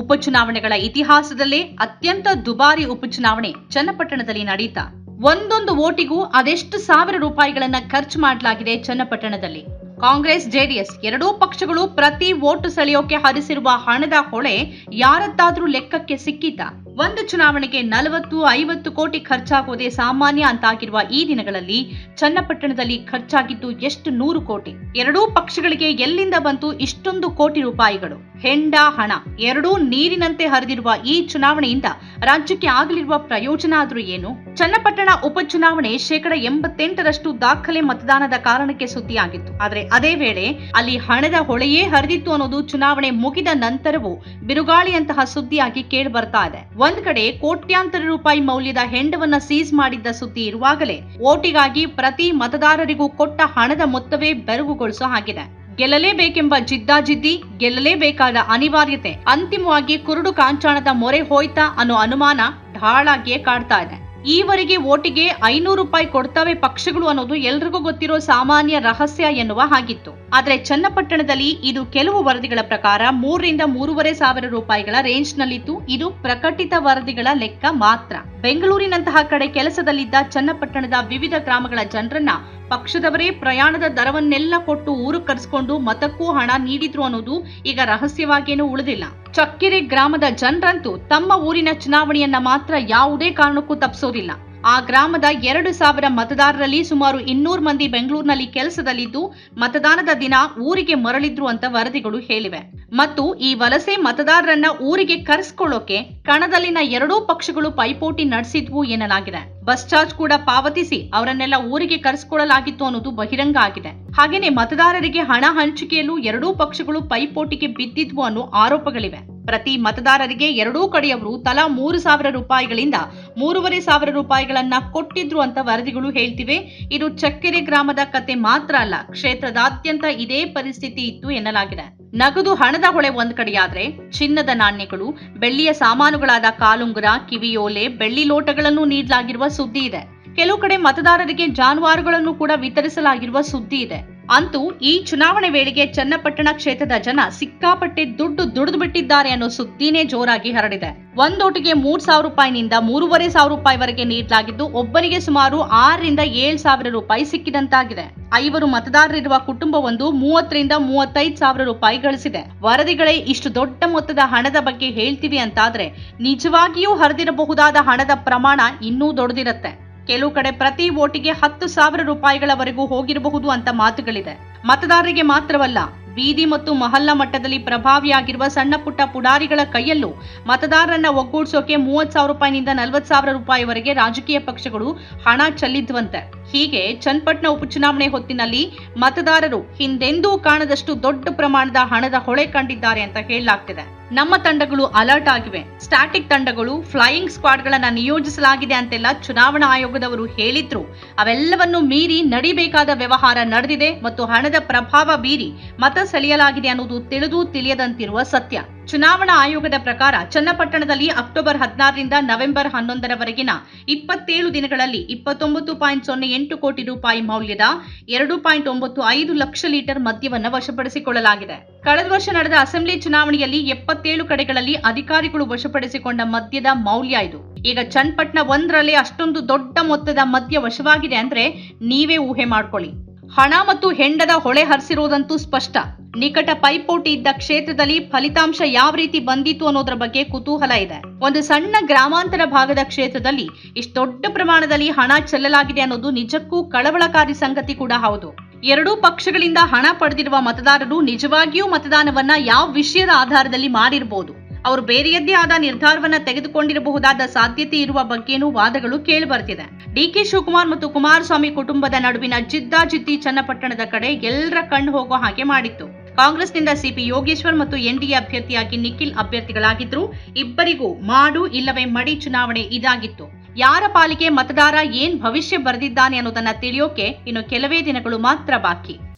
ಉಪಚುನಾವಣೆಗಳ ಇತಿಹಾಸದಲ್ಲೇ ಅತ್ಯಂತ ದುಬಾರಿ ಉಪಚುನಾವಣೆ ಚನ್ನಪಟ್ಟಣದಲ್ಲಿ ನಡೀತಾ ಒಂದೊಂದು ಓಟಿಗೂ ಅದೆಷ್ಟು ಸಾವಿರ ರೂಪಾಯಿಗಳನ್ನ ಖರ್ಚು ಮಾಡಲಾಗಿದೆ ಚನ್ನಪಟ್ಟಣದಲ್ಲಿ. ಕಾಂಗ್ರೆಸ್, ಜೆಡಿಎಸ್ ಎರಡೂ ಪಕ್ಷಗಳು ಪ್ರತಿ ಓಟು ಸೆಳೆಯೋಕೆ ಹರಿಸಿರುವ ಹಣದ ಹೊಳೆ ಯಾರದ್ದಾದ್ರೂ ಲೆಕ್ಕಕ್ಕೆ ಸಿಕ್ಕಿತ. ಒಂದು ಚುನಾವಣೆಗೆ ನಲವತ್ತು, ಐವತ್ತು ಕೋಟಿ ಖರ್ಚಾಗೋದೇ ಸಾಮಾನ್ಯ ಅಂತಾಗಿರುವ ಈ ದಿನಗಳಲ್ಲಿ ಚನ್ನಪಟ್ಟಣದಲ್ಲಿ ಖರ್ಚಾಗಿದ್ದು ಎಷ್ಟು ನೂರು ಕೋಟಿ? ಎರಡೂ ಪಕ್ಷಗಳಿಗೆ ಎಲ್ಲಿಂದ ಬಂತು ಇಷ್ಟೊಂದು ಕೋಟಿ ರೂಪಾಯಿಗಳು? ಹೆಂಡ, ಹಣ ಎರಡೂ ನೀರಿನಂತೆ ಹರಿದಿರುವ ಈ ಚುನಾವಣೆಯಿಂದ ರಾಜ್ಯಕ್ಕೆ ಆಗಲಿರುವ ಪ್ರಯೋಜನ ಆದ್ರೂ ಏನು? ಚನ್ನಪಟ್ಟಣ ಉಪಚುನಾವಣೆ ಶೇಕಡ ಎಂಬತ್ತೆಂಟರಷ್ಟು ದಾಖಲೆ ಮತದಾನದ ಕಾರಣಕ್ಕೆ ಸುದ್ದಿಯಾಗಿತ್ತು. ಆದರೆ ಅದೇ ವೇಳೆ ಅಲ್ಲಿ ಹಣದ ಹೊಳೆಯೇ ಹರಿದಿತ್ತು ಅನ್ನೋದು ಚುನಾವಣೆ ಮುಗಿದ ನಂತರವೂ ಬಿರುಗಾಳಿಯಂತಹ ಸುದ್ದಿಯಾಗಿ ಕೇಳಿ ಬರ್ತಾ ಇದೆ. ಒಂದ್ ಕಡೆ ಕೋಟ್ಯಾಂತರ ರೂಪಾಯಿ ಮೌಲ್ಯದ ಹೆಂಡವನ್ನ ಸೀಸ್ ಮಾಡಿದ್ದ ಸುದ್ದಿ ಇರುವಾಗಲೇ ಓಟಿಗಾಗಿ ಪ್ರತಿ ಮತದಾರರಿಗೂ ಕೊಟ್ಟ ಹಣದ ಮೊತ್ತವೇ ಬೆರಗುಗೊಳಿಸೋ ಹಾಗಿದೆ. ಗೆಲ್ಲಲೇಬೇಕೆಂಬ ಜಿದ್ದಾಜಿದ್ದಿ, ಗೆಲ್ಲಲೇಬೇಕಾದ ಅನಿವಾರ್ಯತೆ ಅಂತಿಮವಾಗಿ ಕುರುಡು ಕಾಂಚಾಣದ ಮೊರೆ ಹೋಯ್ತಾ ಅನ್ನೋ ಅನುಮಾನ ಢಾಳಾಗಿಯೇ ಕಾಡ್ತಾ ಇದೆ. ಈವರೆಗೆ ಓಟಿಗೆ ಐನೂರು ರೂಪಾಯಿ ಕೊಡ್ತವೆ ಪಕ್ಷಗಳು ಅನ್ನೋದು ಎಲ್ರಿಗೂ ಗೊತ್ತಿರೋ ಸಾಮಾನ್ಯ ರಹಸ್ಯ ಎನ್ನುವ ಹಾಗಿತ್ತು. ಆದ್ರೆ ಚನ್ನಪಟ್ಟಣದಲ್ಲಿ ಇದು ಕೆಲವು ವರದಿಗಳ ಪ್ರಕಾರ ಮೂರರಿಂದ ಮೂರುವರೆ ಸಾವಿರ ರೂಪಾಯಿಗಳ ರೇಂಜ್ನಲ್ಲಿತ್ತು. ಇದು ಪ್ರಕಟಿತ ವರದಿಗಳ ಲೆಕ್ಕ ಮಾತ್ರ. ಬೆಂಗಳೂರಿನಂತಹ ಕಡೆ ಕೆಲಸದಲ್ಲಿದ್ದ ಚನ್ನಪಟ್ಟಣದ ವಿವಿಧ ಗ್ರಾಮಗಳ ಜನರನ್ನ ಪಕ್ಷದವರೇ ಪ್ರಯಾಣದ ದರವನ್ನೆಲ್ಲ ಕೊಟ್ಟು ಊರು ಕರೆಸ್ಕೊಂಡು ಮತಕ್ಕೂ ಹಣ ನೀಡಿದ್ರು ಅನ್ನೋದು ಈಗ ರಹಸ್ಯವಾಗೇನೂ ಉಳಿದಿಲ್ಲ. ಚಕ್ಕೆರೆ ಗ್ರಾಮದ ಜನರಂತೂ ತಮ್ಮ ಊರಿನ ಚುನಾವಣೆಯನ್ನ ಮಾತ್ರ ಯಾವುದೇ ಕಾರಣಕ್ಕೂ ತಪ್ಪಿಸೋದಿಲ್ಲ ಆ ಗ್ರಾಮದ ಎರಡು ಸಾವಿರ ಮತದಾರರಲ್ಲಿ ಸುಮಾರು ಇನ್ನೂರು ಮಂದಿ ಬೆಂಗಳೂರಿನಲ್ಲಿ ಕೆಲಸದಲ್ಲಿದ್ದು, ಮತದಾನದ ದಿನ ಊರಿಗೆ ಮರಳಿದ್ರು ಅಂತ ವರದಿಗಳು ಹೇಳಿವೆ. ಮತ್ತು ಈ ವಲಸೆ ಮತದಾರರನ್ನ ಊರಿಗೆ ಕರೆಸ್ಕೊಳ್ಳೋಕೆ ಕಣದಲ್ಲಿನ ಎರಡೂ ಪಕ್ಷಗಳು ಪೈಪೋಟಿ ನಡೆಸಿದ್ವು ಎನ್ನಲಾಗಿದೆ. ಬಸ್ ಚಾರ್ಜ್ ಕೂಡ ಪಾವತಿಸಿ ಅವರನ್ನೆಲ್ಲ ಊರಿಗೆ ಕರೆಸಿಕೊಳ್ಳಲಾಗಿತ್ತು ಅನ್ನೋದು ಬಹಿರಂಗ ಆಗಿದೆ. ಹಾಗೆಯೇ ಮತದಾರರಿಗೆ ಹಣ ಹಂಚಿಕೆಯಲ್ಲೂ ಎರಡೂ ಪಕ್ಷಗಳು ಪೈಪೋಟಿಗೆ ಬಿದ್ದಿದ್ವು ಅನ್ನೋ ಆರೋಪಗಳಿವೆ. ಪ್ರತಿ ಮತದಾರರಿಗೆ ಎರಡೂ ಕಡೆಯವರು ತಲಾ ಮೂರು ಸಾವಿರ ರೂಪಾಯಿಗಳಿಂದ ಮೂರುವರೆ ಸಾವಿರ ರೂಪಾಯಿಗಳನ್ನ ಕೊಟ್ಟಿದ್ರು ಅಂತ ವರದಿಗಳು ಹೇಳ್ತಿವೆ. ಇದು ಚಕ್ಕೆರೆ ಗ್ರಾಮದ ಕತೆ ಮಾತ್ರ ಅಲ್ಲ, ಕ್ಷೇತ್ರದಾದ್ಯಂತ ಇದೇ ಪರಿಸ್ಥಿತಿ ಇತ್ತು ಎನ್ನಲಾಗಿದೆ. ನಗದು ಹಣದ ಹೊಳೆ ಒಂದ್ ಕಡೆಯಾದ್ರೆ ಚಿನ್ನದ ನಾಣ್ಯಗಳು, ಬೆಳ್ಳಿಯ ಸಾಮಾನುಗಳಾದ ಕಾಲುಂಗುರ ಕಿವಿಯೋಲೆ ಬೆಳ್ಳಿ ಲೋಟಗಳನ್ನು ನೀಡಲಾಗಿರುವ ಸುದ್ದಿ ಇದೆ. ಕೆಲವು ಕಡೆ ಮತದಾರರಿಗೆ ಜಾನುವಾರುಗಳನ್ನು ಕೂಡ ವಿತರಿಸಲಾಗಿರುವ ಸುದ್ದಿ ಇದೆ. ಅಂತೂ ಈ ಚುನಾವಣೆ ವೇಳೆಗೆ ಚನ್ನಪಟ್ಟಣ ಕ್ಷೇತ್ರದ ಜನ ಸಿಕ್ಕಾಪಟ್ಟೆ ದುಡ್ಡು ದುಡಿದು ಬಿಟ್ಟಿದ್ದಾರೆ ಅನ್ನೋ ಸುದ್ದಿನೇ ಜೋರಾಗಿ ಹರಡಿದೆ. ಒಂದೋಟಿಗೆ ಮೂರ್ ಸಾವಿರ ರೂಪಾಯಿನಿಂದ ಮೂರುವರೆ ಸಾವಿರ ರೂಪಾಯಿವರೆಗೆ ನೀಡಲಾಗಿದ್ದು ಒಬ್ಬರಿಗೆ ಸುಮಾರು ಆರರಿಂದ ಏಳು ಸಾವಿರ ರೂಪಾಯಿ ಸಿಕ್ಕಿದಂತಾಗಿದೆ. ಐವರು ಮತದಾರರಿರುವ ಕುಟುಂಬವೊಂದು ಮೂವತ್ತರಿಂದ ಮೂವತ್ತೈದು ಸಾವಿರ ರೂಪಾಯಿ ಗಳಿಸಿದೆ. ವರದಿಗಳೇ ಇಷ್ಟು ದೊಡ್ಡ ಮೊತ್ತದ ಹಣದ ಬಗ್ಗೆ ಹೇಳ್ತೀವಿ ಅಂತಾದ್ರೆ ನಿಜವಾಗಿಯೂ ಹರಿದಿರಬಹುದಾದ ಹಣದ ಪ್ರಮಾಣ ಇನ್ನೂ ದೊಡ್ಡದಿರತ್ತೆ. ಕೆಲವು ಕಡೆ ಪ್ರತಿ ಓಟಿಗೆ ಹತ್ತು ಸಾವಿರ ರೂಪಾಯಿಗಳವರೆಗೂ ಹೋಗಿರಬಹುದು ಅಂತ ಮಾತುಗಳಿದೆ. ಮತದಾರರಿಗೆ ಮಾತ್ರವಲ್ಲ, ಬೀದಿ ಮತ್ತು ಮಹಲ್ಲಾ ಮಟ್ಟದಲ್ಲಿ ಪ್ರಭಾವಿಯಾಗಿರುವ ಸಣ್ಣ ಪುಟ್ಟ ಪುಡಾರಿಗಳ ಕೈಯಲ್ಲೂ ಮತದಾರರನ್ನ ಒಗ್ಗೂಡಿಸೋಕೆ ಮೂವತ್ ಸಾವಿರ ರೂಪಾಯಿನಿಂದ ನಲವತ್ ಸಾವಿರ ರೂಪಾಯಿವರೆಗೆ ರಾಜಕೀಯ ಪಕ್ಷಗಳು ಹಣ ಚೆಲ್ಲಿದ್ವಂತೆ. ಹೀಗೆ ಚನ್ನಪಟ್ಟಣ ಉಪಚುನಾವಣೆ ಹೊತ್ತಿನಲ್ಲಿ ಮತದಾರರು ಹಿಂದೆಂದೂ ಕಾಣದಷ್ಟು ದೊಡ್ಡ ಪ್ರಮಾಣದ ಹಣದ ಹೊಳೆ ಕಂಡಿದ್ದಾರೆ ಅಂತ ಹೇಳಲಾಗ್ತಿದೆ. ನಮ್ಮ ತಂಡಗಳು ಅಲರ್ಟ್ ಆಗಿವೆ. ಸ್ಟಾಟಿಕ್ ತಂಡಗಳು ಫ್ಲೈಯಿಂಗ್ ಸ್ಕ್ವಾಡ್ಗಳನ್ನು ನಿಯೋಜಿಸಲಾಗಿದೆ ಅಂತೆಲ್ಲ ಚುನಾವಣಾ ಆಯೋಗದವರು ಹೇಳಿದ್ರು. ಅವೆಲ್ಲವನ್ನು ಮೀರಿ ನಡಿಬೇಕಾದ ವ್ಯವಹಾರ ನಡೆದಿದೆ ಮತ್ತು ಹಣದ ಪ್ರಭಾವ ಬೀರಿ ಮತ ಸೆಳೆಯಲಾಗಿದೆ ಅನ್ನೋದು ತಿಳಿದು ತಿಳಿಯದಂತಿರುವ ಸತ್ಯ. ಚುನಾವಣಾ ಆಯೋಗದ ಪ್ರಕಾರ ಚನ್ನಪಟ್ಟಣದಲ್ಲಿ ಅಕ್ಟೋಬರ್ ಹದಿನಾರರಿಂದ ನವೆಂಬರ್ ಹನ್ನೊಂದರವರೆಗಿನ ಇಪ್ಪತ್ತೇಳು ದಿನಗಳಲ್ಲಿ ಇಪ್ಪತ್ತೊಂಬತ್ತು ಪಾಯಿಂಟ್ ಸೊನ್ನೆ ಎಂಟು ಕೋಟಿ ರೂಪಾಯಿ ಮೌಲ್ಯದ ಎರಡು ಪಾಯಿಂಟ್ ಒಂಬತ್ತು ಐದು ಲಕ್ಷ ಲೀಟರ್ ಮದ್ಯವನ್ನು ವಶಪಡಿಸಿಕೊಳ್ಳಲಾಗಿದೆ. ಕಳೆದ ವರ್ಷ ನಡೆದ ಅಸೆಂಬ್ಲಿ ಚುನಾವಣೆಯಲ್ಲಿ ಎಪ್ಪತ್ತೇಳು ಕಡೆಗಳಲ್ಲಿ ಅಧಿಕಾರಿಗಳು ವಶಪಡಿಸಿಕೊಂಡ ಮದ್ಯದ ಮೌಲ್ಯ ಇದು. ಈಗ ಚನ್ನಪಟ್ಟಣ ಒಂದರಲ್ಲಿ ಅಷ್ಟೊಂದು ದೊಡ್ಡ ಮೊತ್ತದ ಮದ್ಯ ವಶವಾಗಿದೆ ಅಂದ್ರೆ ನೀವೇ ಊಹೆ ಮಾಡ್ಕೊಳ್ಳಿ. ಹಣ ಮತ್ತು ಹೆಂಡದ ಹೊಳೆ ಹರಿಸಿರುವುದಂತೂ ಸ್ಪಷ್ಟ. ನಿಕಟ ಪೈಪೋಟಿ ಇದ್ದ ಕ್ಷೇತ್ರದಲ್ಲಿ ಫಲಿತಾಂಶ ಯಾವ ರೀತಿ ಬಂದಿತ್ತು ಅನ್ನೋದ್ರ ಬಗ್ಗೆ ಕುತೂಹಲ ಇದೆ. ಒಂದು ಸಣ್ಣ ಗ್ರಾಮಾಂತರ ಭಾಗದ ಕ್ಷೇತ್ರದಲ್ಲಿ ಇಷ್ಟು ದೊಡ್ಡ ಪ್ರಮಾಣದಲ್ಲಿ ಹಣ ಚೆಲ್ಲಲಾಗಿದೆ ಅನ್ನೋದು ನಿಜಕ್ಕೂ ಕಳವಳಕಾರಿ ಸಂಗತಿ ಕೂಡ ಹೌದು. ಎರಡೂ ಪಕ್ಷಗಳಿಂದ ಹಣ ಪಡೆದಿರುವ ಮತದಾರರು ನಿಜವಾಗಿಯೂ ಮತದಾನವನ್ನ ಯಾವ ವಿಷಯದ ಆಧಾರದಲ್ಲಿ ಮಾಡಿರಬಹುದು ಅವರು ಬೇರೆಯದ್ದೇ ಆದ ನಿರ್ಧಾರವನ್ನ ತೆಗೆದುಕೊಂಡಿರಬಹುದಾದ ಸಾಧ್ಯತೆ ಇರುವ ಬಗ್ಗೆನೂ ವಾದಗಳು ಕೇಳಿಬರ್ತಿದೆ. ಡಿಕೆ ಶಿವಕುಮಾರ್ ಮತ್ತು ಕುಮಾರಸ್ವಾಮಿ ಕುಟುಂಬದ ನಡುವಿನ ಜಿದ್ದಾಜಿದ್ದಿ ಚನ್ನಪಟ್ಟಣದ ಕಡೆ ಎಲ್ಲರ ಕಣ್ಣು ಹೋಗೋ ಹಾಗೆ ಮಾಡಿತ್ತು. ಕಾಂಗ್ರೆಸ್ನಿಂದ ಸಿಪಿ ಯೋಗೇಶ್ವರ್ ಮತ್ತು ಎನ್ಡಿಎ ಅಭ್ಯರ್ಥಿಯಾಗಿ ನಿಖಿಲ್ ಅಭ್ಯರ್ಥಿಗಳಾಗಿದ್ರು ಇಬ್ಬರಿಗೂ ಮಾಡು ಇಲ್ಲವೇ ಮಡಿ ಚುನಾವಣೆ ಇದಾಗಿತ್ತು. ಯಾರ ಪಾಲಿಗೆ ಮತದಾರ ಏನ್ ಭವಿಷ್ಯ ಬರೆದಿದ್ದಾನೆ ಅನ್ನೋದನ್ನ ತಿಳಿಯೋಕೆ ಇನ್ನು ಕೆಲವೇ ದಿನಗಳು ಮಾತ್ರ ಬಾಕಿ.